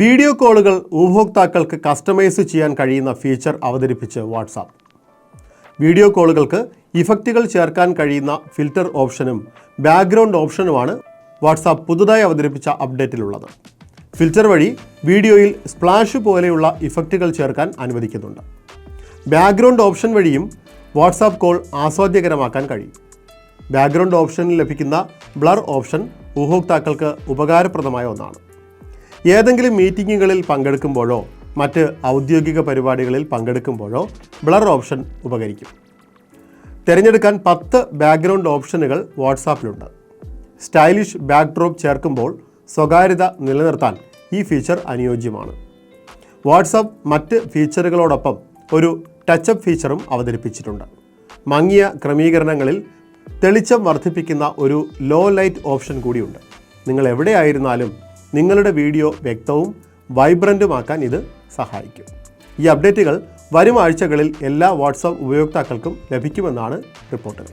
Video കോളുകൾ ഉപഭോക്താക്കൾക്ക് customise ചെയ്യാൻ കഴിയുന്ന ഫീച്ചർ അവതരിപ്പിച്ച് വാട്സാപ്പ്. വീഡിയോ കോളുകൾക്ക് ഇഫക്റ്റുകൾ ചേർക്കാൻ കഴിയുന്ന ഫിൽറ്റർ ഓപ്ഷനും ബാക്ക്ഗ്രൗണ്ട് ഓപ്ഷനുമാണ് വാട്സാപ്പ് പുതുതായി അവതരിപ്പിച്ച അപ്ഡേറ്റിലുള്ളത്. ഫിൽറ്റർ വഴി വീഡിയോയിൽ സ്പ്ലാഷ് പോലെയുള്ള ഇഫക്റ്റുകൾ ചേർക്കാൻ അനുവദിക്കുന്നുണ്ട്. ബാക്ക്ഗ്രൗണ്ട് ഓപ്ഷൻ വഴിയും വാട്സാപ്പ് കോൾ ആസ്വാദ്യകരമാക്കാൻ കഴിയും. ബാക്ക്ഗ്രൗണ്ട് ഓപ്ഷനിൽ ലഭിക്കുന്ന ബ്ലർ ഓപ്ഷൻ ഉപഭോക്താക്കൾക്ക് ഉപകാരപ്രദമായ ഒന്നാണ്. ഏതെങ്കിലും മീറ്റിങ്ങുകളിൽ പങ്കെടുക്കുമ്പോഴോ മറ്റ് ഔദ്യോഗിക പരിപാടികളിൽ പങ്കെടുക്കുമ്പോഴോ ബ്ലർ ഓപ്ഷൻ ഉപകരിക്കും. തിരഞ്ഞെടുക്കാൻ പത്ത് ബാക്ക്ഗ്രൗണ്ട് ഓപ്ഷനുകൾ വാട്സാപ്പിലുണ്ട്. സ്റ്റൈലിഷ് ബാക്ക്ഡ്രോപ്പ് ചേർക്കുമ്പോൾ സ്വകാര്യത നിലനിർത്താൻ ഈ ഫീച്ചർ അനുയോജ്യമാണ്. വാട്സാപ്പ് മറ്റ് ഫീച്ചറുകളോടൊപ്പം ഒരു ടച്ചപ്പ് ഫീച്ചറും അവതരിപ്പിച്ചിട്ടുണ്ട്. മങ്ങിയ ക്രമീകരണങ്ങളിൽ തെളിച്ചം വർദ്ധിപ്പിക്കുന്ന ഒരു ലോ ലൈറ്റ് ഓപ്ഷൻ കൂടിയുണ്ട്. നിങ്ങൾ എവിടെയായിരുന്നാലും നിങ്ങളുടെ വീഡിയോ വ്യക്തവും വൈബ്രന്റുമാക്കാൻ ഇത് സഹായിക്കും. ഈ അപ്ഡേറ്റുകൾ വരും ആഴ്ചകളിൽ എല്ലാ വാട്സാപ്പ് ഉപയോക്താക്കൾക്കും ലഭിക്കുമെന്നാണ് റിപ്പോർട്ടുകൾ.